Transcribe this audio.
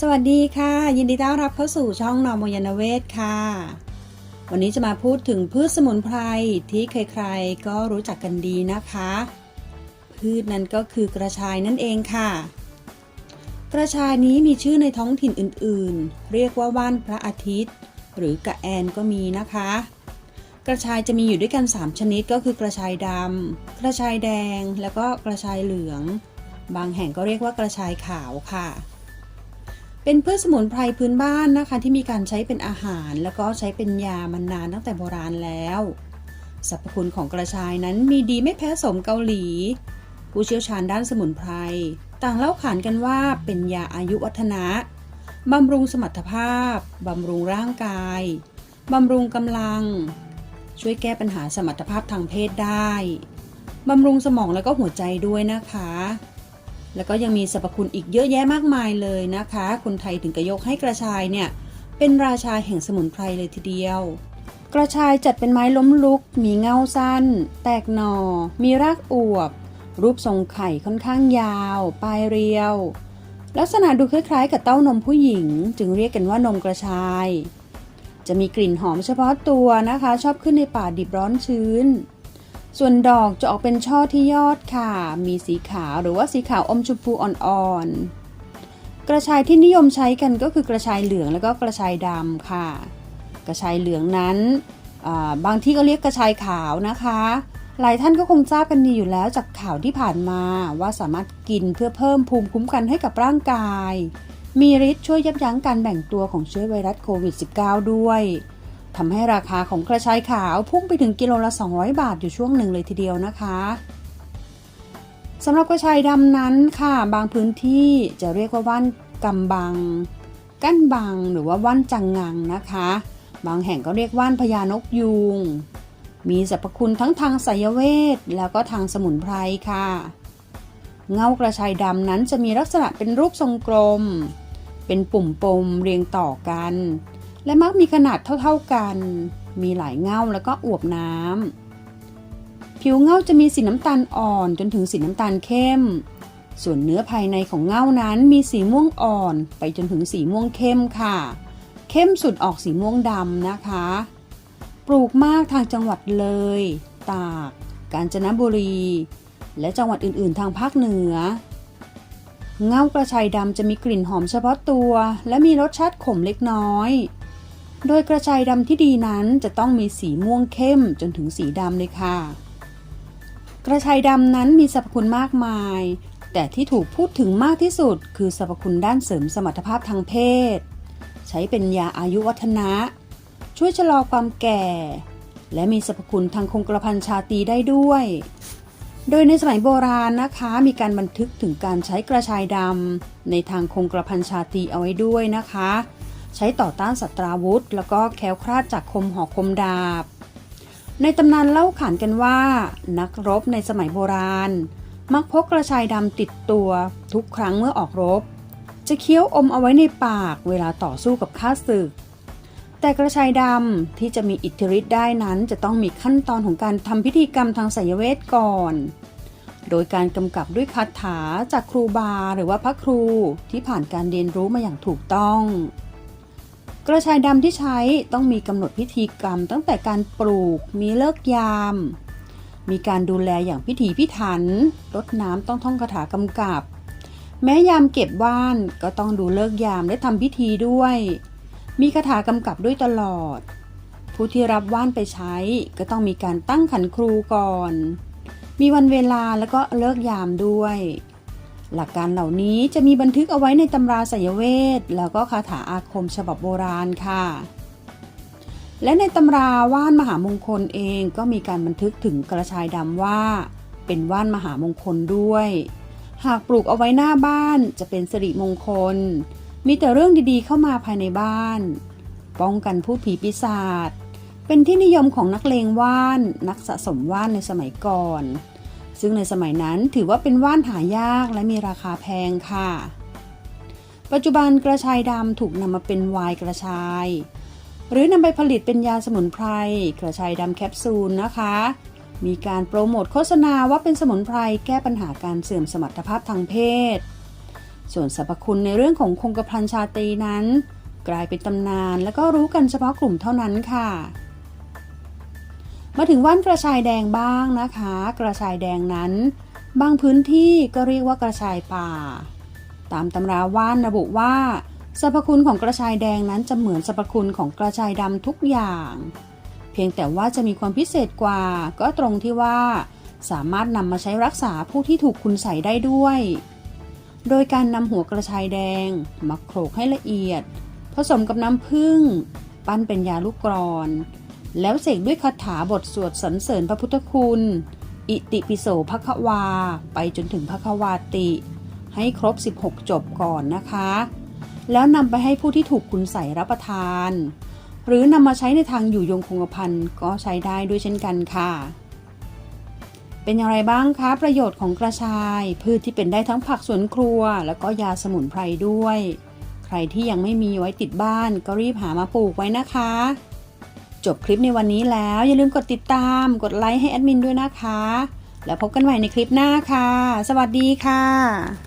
สวัสดีค่ะ ยินดีต้อนรับเข้าสู่ช่องนอมยานเวศค่ะ วันนี้จะมาพูดถึงพืชสมุนไพรที่ใครๆก็รู้จักกันดีนะคะ พืชนั้นก็คือกระชายนั่นเองค่ะ กระชายนี้มีชื่อในท้องถิ่นอื่นๆ เรียกว่าว่านพระอาทิตย์ หรือกระแอนก็มีนะคะ กระชายจะมีอยู่ด้วยกัน 3 ชนิดก็คือกระชายดำกระชายแดงแล้วก็กระชายเหลือง บางแห่งก็เรียกว่ากระชายขาวค่ะ เป็นพืชสมุนไพรพื้นบ้านนะคะที่มีการใช้เป็นอาหาร แล้วก็ใช้เป็นยามานานตั้งแต่โบราณแล้วสรรพคุณของกระชายนั้นมีดีไม่แพ้สมเกาหลี ผู้เชี่ยวชาญด้านสมุนไพร ต่างเล่าขานกันว่าเป็นยาอายุวัฒนะบำรุงสมรรถภาพ บำรุงร่างกายบำรุงกำลัง ช่วยแก้ปัญหาสมรรถภาพทางเพศได้บำรุงสมองแล้วก็หัวใจด้วยนะคะ แล้วก็ยังมีสรรพคุณอีกเยอะแยะมากมายเลยนะคะ คนไทยถึงกระยกให้กระชายเนี่ยเป็นราชาแห่งสมุนไพรเลยทีเดียว กระชายจัดเป็นไม้ล้มลุก มีเงาสั้น แตกหนอ่อ มีรากอวบ รูปทรงไข่ค่อนข้างยาว ปลายเรียว ลักษณะดูคล้ายๆ กับเต้านมผู้หญิง จึงเรียกกันว่านมกระชาย จะมีกลิ่นหอมเฉพาะตัวนะคะ ชอบขึ้นในป่าดิบร้อนชื้น ส่วนดอกจะออกเป็นช่อที่ยอดค่ะ มีสีขาวหรือว่าสีขาวอมชมพูอ่อนๆ กระชายที่นิยมใช้กันก็คือกระชายเหลืองแล้วก็กระชายดำค่ะ กระชายเหลืองนั้นบางที่ก็เรียกกระชายขาวนะคะ หลายท่านก็คงทราบกันดีอยู่แล้วจากข่าวที่ผ่านมาว่าสามารถกินเพื่อเพิ่มภูมิคุ้มกันให้กับร่างกาย มีฤทธิ์ช่วยยับยั้งการแบ่งตัวของเชื้อไวรัสโควิด -19 ด้วย ทำให้ราคาของกระชายขาวพุ่งไปถึงกิโลละ 200 บาทอยู่ช่วงหนึ่งเลยทีเดียวนะคะสำหรับกระชายดำนั้นค่ะ บางพื้นที่จะเรียกว่าว่านกำบัง กั้นบังหรือว่าว่านจังงังนะคะ บางแห่งก็เรียกว่านพญานกยูงมีสรรพคุณทั้งทางไสยเวทแล้วก็ทางสมุนไพรค่ะ เงากระชายดำนั้นจะมีลักษณะเป็นรูปทรงกลม เป็นปุ่มปมเรียงต่อกัน และมักมีขนาดเท่า ๆกัน มีหลายเง่าแล้วก็อวบน้ำ ผิวเง่าจะมีสีน้ำตาลอ่อนจนถึงสีน้ำตาลเข้ม ส่วนเนื้อภายในของเง่านั้นมีสีม่วงอ่อนไปจนถึงสีม่วงเข้มค่ะ เข้มสุดออกสีม่วงดำนะคะ ปลูกมากทางจังหวัดเลย ตาก กาญจนบุรี และจังหวัดอื่นๆ ทางภาคเหนือเงากระชายดำจะมีกลิ่นหอมเฉพาะตัว และมีรสชาติขมเล็กน้อย โดยกระชายดำที่ดีนั้นจะต้องมีสีม่วงเข้มจนถึงสีดำเลยค่ะ กระชายดำนั้นมีสรรพคุณมากมาย แต่ที่ถูกพูดถึงมากที่สุด คือสรรพคุณด้านเสริมสมรรถภาพทางเพศ ใช้เป็นยาอายุวัฒนะ ช่วยชะลอความแก่ และมีสรรพคุณทางคงกระพันชาตีได้ด้วย โดยในสมัยโบราณนะคะมีการบันทึกถึงการใช้กระชายดำในทางคงกระพันชาตีเอาไว้ด้วยนะคะ ใช้ต่อต้านศัตราวุธ แล้วก็แคล้วคลาดจากคมหอกคมดาบ ในตำนานเล่าขานกันว่า นักรบในสมัยโบราณ มักพกกระชายดำติดตัวทุกครั้งเมื่อออกรบ จะเคี้ยวอมเอาไว้ในปากเวลาต่อสู้กับข้าศึก แต่กระชายดำที่จะมีอิทธิฤทธิ์ได้นั้น จะต้องมีขั้นตอนของการทำพิธีกรรมทางไสยเวทก่อน โดยการกำกับด้วยคาถาจากครูบาหรือว่าพระครูที่ผ่านการเรียนรู้มาอย่างถูกต้อง กระชายดำที่ใช้ต้องมีกำหนดพิธีกรรม ตั้งแต่การปลูกมีเลิกยาม มีการดูแลอย่างพิถีพิถันรดน้ำต้องท่องคาถากำกับ แม้ยามเก็บว่านก็ต้องดูเลิกยามและทำพิธีด้วย มีคาถากำกับด้วยตลอด ผู้ที่รับว่านไปใช้ก็ต้องมีการตั้งขันครูก่อน มีวันเวลาแล้วก็เลิกยามด้วย หลักการเหล่านี้จะมีบันทึกเอาไว้ในตำราไสยเวทแล้วก็คาถาอาคมฉบับโบราณค่ะ และในตำราว่านมหามงคลเองก็มีการบันทึกถึงกระชายดำว่า เป็นว่านมหามงคลด้วย หากปลูกเอาไว้หน้าบ้านจะเป็นสิริมงคล มีแต่เรื่องดีๆเข้ามาภายในบ้าน ป้องกันผู้ผีปีศาจเป็นที่นิยมของนักเลงว่าน นักสะสมว่านในสมัยก่อน ซึ่งในสมัยนั้นถือว่าเป็นว่านหายากและมีราคาแพงค่ะ ปัจจุบันกระชายดำถูกนำมาเป็นไวน์กระชาย หรือนำไปผลิตเป็นยาสมุนไพรกระชายดำแคปซูลนะคะ มีการโปรโมทโฆษณาว่าเป็นสมุนไพรแก้ปัญหาการเสื่อมสมรรถภาพทางเพศ ส่วนสรรพคุณในเรื่องของคงกระพันชาตีนั้น กลายเป็นตำนานและก็รู้กันเฉพาะกลุ่มเท่านั้นค่ะ มาถึงว่านกระชายแดงบ้างนะคะ กระชายแดงนั้น บางพื้นที่ก็เรียกว่ากระชายป่า ตามตำราว่านระบุว่าสรรพคุณของกระชายแดงนั้นจะเหมือนสรรพคุณของกระชายดำทุกอย่าง เพียงแต่ว่าจะมีความพิเศษกว่า ก็ตรงที่ว่า สามารถนำมาใช้รักษาผู้ที่ถูกคุณใส่ได้ด้วย โดยการนำหัวกระชายแดงมาโขลกให้ละเอียด ผสมกับน้ำผึ้งปั้นเป็นยาลูกกรอน แล้วเสกด้วยคาถาบทสวดสรรเสริญพระพุทธคุณ อิติปิโสภควา ไปจนถึงภควาติ ให้ครบ 16 จบก่อนนะคะ แล้วนำไปให้ผู้ที่ถูกคุณใส่รับประทาน หรือนำมาใช้ในทางอยู่ยงคงกระพันก็ใช้ได้ด้วยเช่นกันค่ะ เป็นอย่างไรบ้างคะประโยชน์ของกระชาย พืชที่เป็นได้ทั้งผักสวนครัว แล้วก็ยาสมุนไพรด้วย ใครที่ยังไม่มีไว้ติดบ้านก็รีบหามาปลูกไว้นะคะ จบคลิปในวันนี้แล้ว อย่าลืมกดติดตาม กดไลค์ให้แอดมินด้วยนะคะ แล้วพบกันใหม่ในคลิปหน้าค่ะ สวัสดีค่ะ